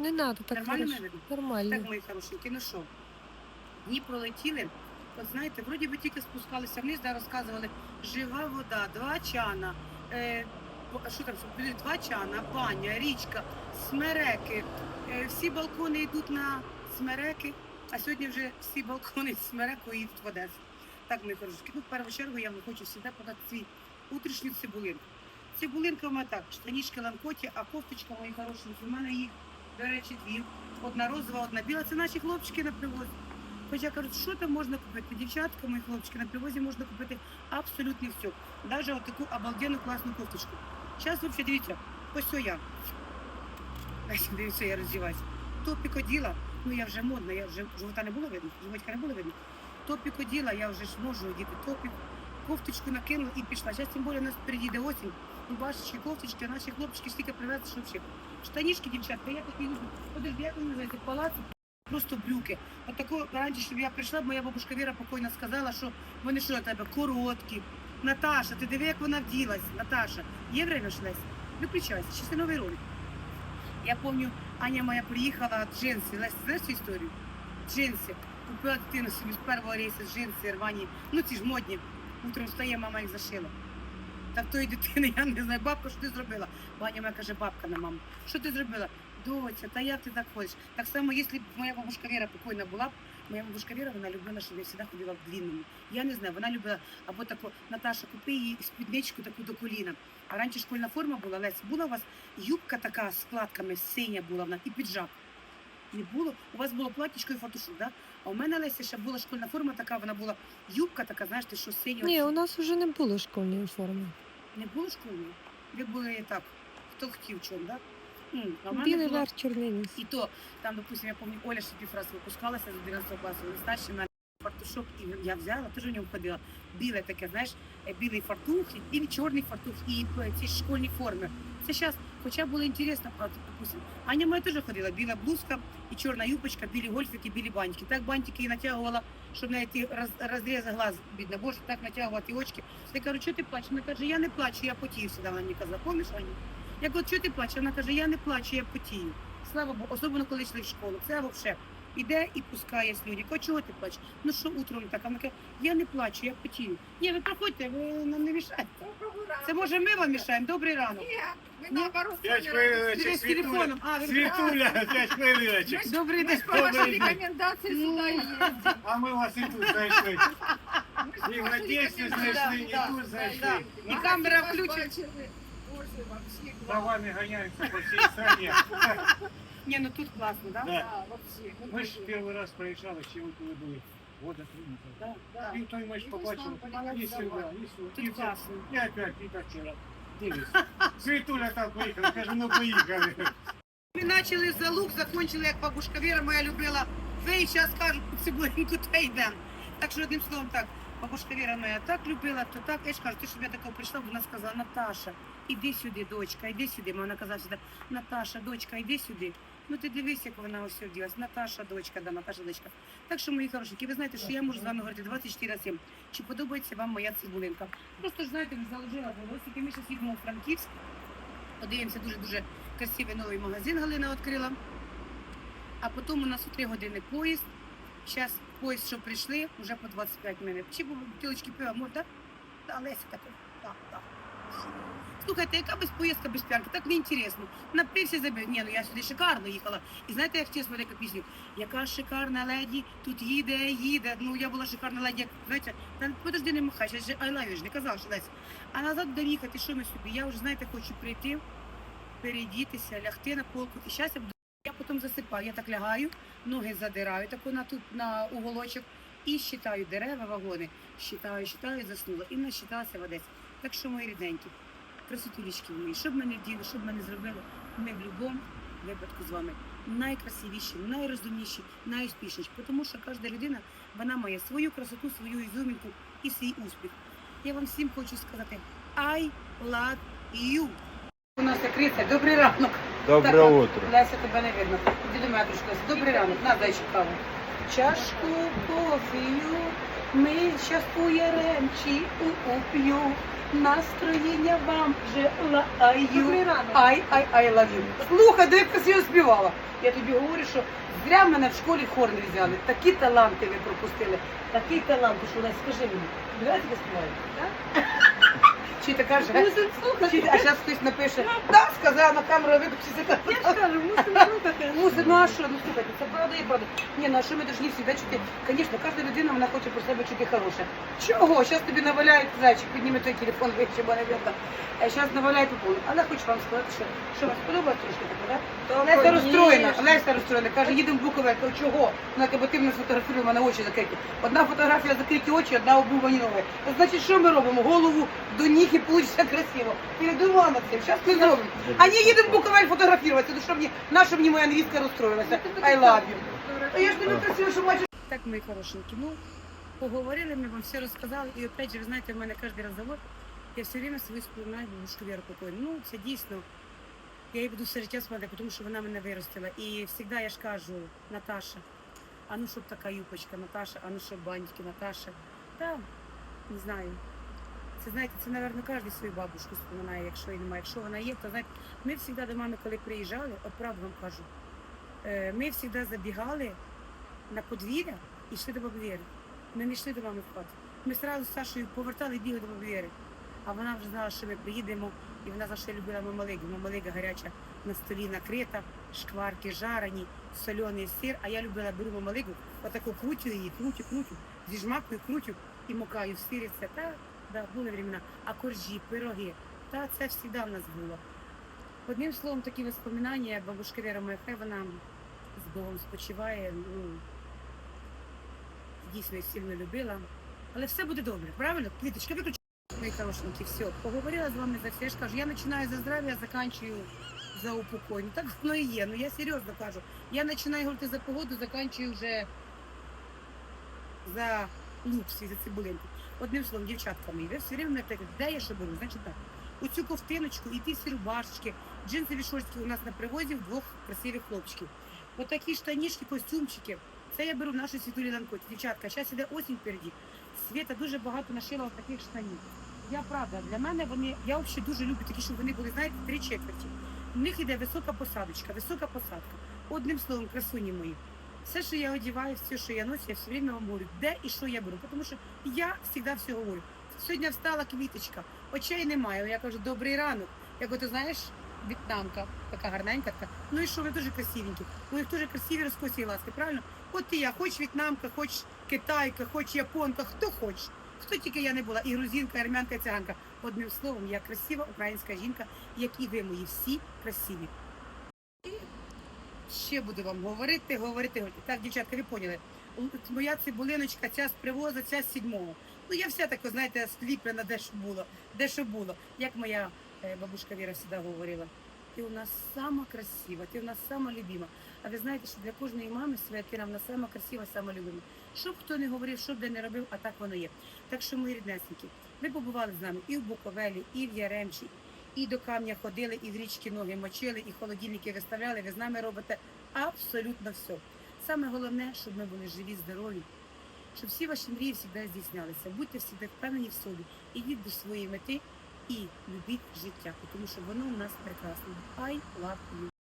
Не надо, так Нормально хорошо. видно? Нормально. Так, мої хорошенькі, ну що? Дні пролетіли. От знаєте, вроді би тільки спускалися вниз, де розказували, жива вода, два чана, е, бо- що там, що, два чана, баня, річка, смереки. Е, всі балкони йдуть на смереки, а сьогодні вже всі балкони з смереку їдуть в Одесу. Так, мої хорошенькі, ну в першу чергу я вам хочу завжди подати свій утрішню цибулинку. Цибулинка у мене так, штанішки ланкоті, а кофточка мої хорошенькі, у мене їх, до речі, дві. Одна розова, одна біла. Це наші хлопчики на привозі. Хоча кажуть, що там можна купити? Дівчатка, мої хлопчики, на привозі можна купити абсолютно все. Навіть отаку обалденну класну кофточку. Зараз взагалі дивіться, ось що я. Дивіться, я роздіваюся. Топік оділа, ну я вже модна, я вже живота не було видно, животика не було видно. Топік оділа, я вже ж можу одіти топік. Кофточку накинула і пішла. Зараз тим більше у нас перейде осінь. Ну, бачиш, кофточки, наші хлопчики стільки привезли, що взагалі. Штанішки, дівчатка, я такі люблю. Подожди, як вони називаються? Палац, просто брюки. От такого раніше, щоб я прийшла, моя бабушка Віра покойна сказала, що вони що у тебе короткі. Наташа, ти диви, як вона вділась. Наташа, є время шлесь? Виключайся, ще це новий ролик. Я пам'ятаю, Аня моя приїхала джинси. Лесь, знаєш цю історію? Джинси. Купила дитину собі з першого рейсу джинси, рвані. Ну ці ж модні. Утром встає, мама їх зашила. Так тої дитини, я не знаю, бабка, що ти зробила? Ваня моя каже, бабка на маму. Що ти зробила? Доця, та як ти так ходиш? Так само, якщо б моя бабушка Віра покойна була б, моя бабушка Віра, вона любила, щоб я завжди ходила в длинному. Я не знаю, вона любила, або таку, Наташа, купи їй спідничку таку до коліна. А раніше школьна форма була, Лесь, була у вас юбка така з складками, синя була вона, і піджак. Не було. У вас було платічко і фатушок, да? А у мене Леся ще була школьна форма така, вона була юбка така, знаєш, ти що синя. Ні, у нас вже не було школьної форми. Не було школьної? Ви були так, хто хотів чому, мене Білий була- верх, чорний. І то, там, допустим, я пам'ятаю, Оля ще півраз випускалася з 11 класу, старші на фартушок, і я взяла, теж в ньому ходила. Біле таке, знаєш, е, білий фартух, і і чорний фартух, і е, ці школьні форми. Зараз, хоча було інтересно, правда, допустим. Аня моя теж ходила, біла блузка і чорна юбочка, білі гольфики, білі бантики. Так бантики і натягувала, щоб навіть ті роз, розрізи глаз, бідна, боже, так натягувати очки. Я кажу, що ти плачеш? Вона каже, я не плачу, я потію всегда, вона мені казала, помніш, Аня? Я кажу, що ти плачеш? Вона каже, я не плачу, я потію. Слава Богу, особливо коли йшли в школу. Це взагалі іде і пускає слюді. Кажу, чого ти плачеш? Ну що утром так? А Вона каже, я не плачу, я потію. Ні, ви проходьте, ви нам не мішаєте. Це може ми вам мішаємо? Добрий ранок. Ми наоборот. П'ять Ви хвилиночок, з телефоном. А, ви Світуля, п'ять хвилиночок. Добрий Мы день. ж по вашей Добрый день. рекомендации сюда и ездим. А ми вас і тут знайшли. Мы ж по І в вашей Одесі рекомендации. знайшли, і да, тут да. знайшли. І Нас камера вас включена. бачили. Боже, вообще За классно. вами ганяємося по всій стране. Ні, ну тут класно, так? Да. Да, вообще. Мы Ми ж перший раз приїжджали, ще ви коли були. Года три Да, назад. да. І той ми ж побачили. І сюди, і. Тут все. класно. І опять, і так вчора. Дивись. Світуля там поїхала, каже, ну поїхали. Ми почали за лук, закончили, як бабушка Віра моя любила. Ви зараз кажуть, цибулинку та йдемо. Так що одним словом так, бабушка Віра моя так любила, то так. Я ж кажу, ти щоб я такого прийшла, вона сказала, Наташа, іди сюди, дочка, іди сюди. Вона казала сюди, Наташа, дочка, іди сюди. Ну ти дивись, як вона ось вділась. Наташа, дочка, да, Наташа, дочка. Так що, мої хорошенькі, ви знаєте, що я можу з вами говорити 24 на 7. Чи подобається вам моя цибулинка? Просто ж знаєте, заложила волосики. Ми зараз їдемо у Франківськ. Подивимося дуже-дуже красивий новий магазин Галина відкрила. А потім у нас у 3 години поїзд. Зараз поїзд, що прийшли, вже по 25 минут. Чи бу- бутилочки пива, може, так? Да, Так, так. Слухайте, яка без поїздка, без п'янки? Так не інтересно. Напився забив. Ні, ну я сюди шикарно їхала. І знаєте, як чесно таку пісню? Яка шикарна леді, тут їде, їде. Ну я була шикарна леді, як знаєте, та подожди, не махай, я ж I ж не казала, що Леся. А назад будемо їхати, що ми собі? Я вже, знаєте, хочу прийти, передітися, лягти на полку. І зараз я буду. Я потім засипаю, я так лягаю, ноги задираю, таку на тут на уголочок і щитаю дерева, вагони. Щитаю, щитаю, заснула. І насчиталася в Одесі. Так що, мої рідненькі, красотулічки мої, що б мене вділи, що б мене зробили, ми в будь-якому випадку з вами найкрасивіші, найрозумніші, найуспішніші. Тому що кожна людина вона має свою красоту, свою ізюмінку і свій успіх. Я вам всім хочу сказати I love you. У нас закрите. Добрий ранок. Доброе Так, утро. Леся, тебе не видно. Іди до мене трошки. Добрий ранок. На, дай чекаву. Чашку кофею. Ми щас у уп'ю, настроєння вам вже лаю. Ай, ай, ай, лав'ю. Слухай, де як красиво співала. Я тобі говорю, що зря мене в школі хор не взяли. Такі таланти ви пропустили. Такі таланти, що Лесь, скажи мені, давайте я співаю. Чи Мусить слухати. а зараз хтось напише, да, сказала на камеру, виключиться. Я ж кажу, мусить слухати. Мусить, ну а що, ну слухайте, це правда і правда. Ні, ну а що ми повинні завжди чути? Звісно, кожна людина вона хоче про себе чути хороше. Чого? Зараз тобі наваляють, зайчик, підніми той телефон, вище банавіка. Зараз наваляють по Але хочу вам сказати, що, що вам сподобалось трошки таке, так? Та, Леся розстроєна, Леся розстроєна, каже, їдемо в Буковель, то чого? Вона бо ти мене сфотографував, у мене очі закриті. Одна фотографія закриті очі, одна обувані ноги. Значить, що ми робимо? Голову до ніг і получиться красиво. Передумала над цим, зараз ми зробимо. А не їдемо в Буковель фотографуватися, ну що мені, наша мені моя невістка розстроїлася. I love you. Я ж тобі красиво, що бачу. Так, мої хорошенькі, ну, поговорили, ми вам все розказали. І опять же, ви знаєте, в мене кожен розговор, я все время свою вспоминаю бабушку Віру покойну. Ну, це дійсно, я її буду все життя споминати, тому що вона мене виростила. І завжди я ж кажу, Наташа, а ну щоб така юпочка, Наташа, а ну щоб бантики, Наташа. Та, не знаю. Це знаєте, це, напевно, кожен свою бабушку споминає, якщо її немає. Якщо вона є, то знаєте, ми завжди до мами, коли приїжджали, от правду вам кажу, е, ми завжди забігали на подвір'я і йшли до Віри. Ми не йшли до мами в хату. Ми одразу з Сашою повертали і бігли до Віри. А вона вже знала, що ми приїдемо, і вона за що любила мамалигу. Мамалига гаряча на столі накрита, шкварки жарені, соляний сир. А я любила беру мамалигу, отаку крутю її, крутю, крутю, зі жмакою крутю і мукаю в сирі. Це та, були времена. А коржі, пироги, та це завжди в нас було. Одним словом, такі воспоминання, бабушка Віра моя, хай вона з Богом спочиває. Ну, дійсно її сильно любила. Але все буде добре, правильно? Квіточка, виключи. Мої хорошенькі, все. Поговорила з вами за все. Я ж кажу, я починаю за здрав'я, заканчую за упокой. Ну так воно і є. Ну я серйозно кажу. Я починаю говорити за погоду, заканчую вже за лупс і за цибулинку. Одним словом, дівчатка мої, все время мене де я що беру? Значить так. Оцю ковтиночку і ті всі рубашечки, джинсові шортики у нас на привозі в двох красивих хлопчиків. Отакі штанішки, костюмчики. Це я беру в нашу світулі ланкоті. Дівчатка, зараз іде осінь впереді. Світа дуже багато нашила таких штанів. Я правда, для мене вони, я взагалі дуже люблю такі, щоб вони були, знаєте, три четверті. У них іде висока посадочка, висока посадка. Одним словом, красуні мої. Все, що я одягаю, все, що я ношу, я все время вам говорю, де і що я беру. Тому що я завжди все говорю. Сьогодні встала квіточка, очей немає. Я кажу, добрий ранок. Як ти знаєш, в'єтнамка, така гарненька, така. Ну і що, ви дуже красивенькі. У них дуже красиві розкосі ласки, правильно? От і я, хоч в'єтнамка, хоч китайка, хоч японка, хто хоче. Хто тільки я не була, і грузинка, і армянка, і циганка. Одним словом, я красива українська жінка, як і ви мої всі красиві. Ще буду вам говорити, говорити. Так, дівчатка, ви поняли. Моя цибулиночка, ця з привоза, ця з сідьмого. Ну я вся така, знаєте, сліплена, де що було, де що було. Як моя е, бабушка Віра завжди говорила, ти у нас сама красива, ти у нас сама любима. А ви знаєте, що для кожної мами своя Кіра, вона сама красива, сама любима. Що б хто не говорив, що б де не робив, а так воно є. Так що, мої ріднесенькі, ви побували з нами і в Буковелі, і в Яремчі, і до камня ходили, і в річки ноги мочили, і холодильники виставляли. Ви з нами робите абсолютно все. Саме головне, щоб ми були живі, здорові, щоб всі ваші мрії завжди здійснялися. Будьте завжди впевнені в собі, ідіть до своєї мети і любіть життя, тому що воно у нас прекрасне. I love you.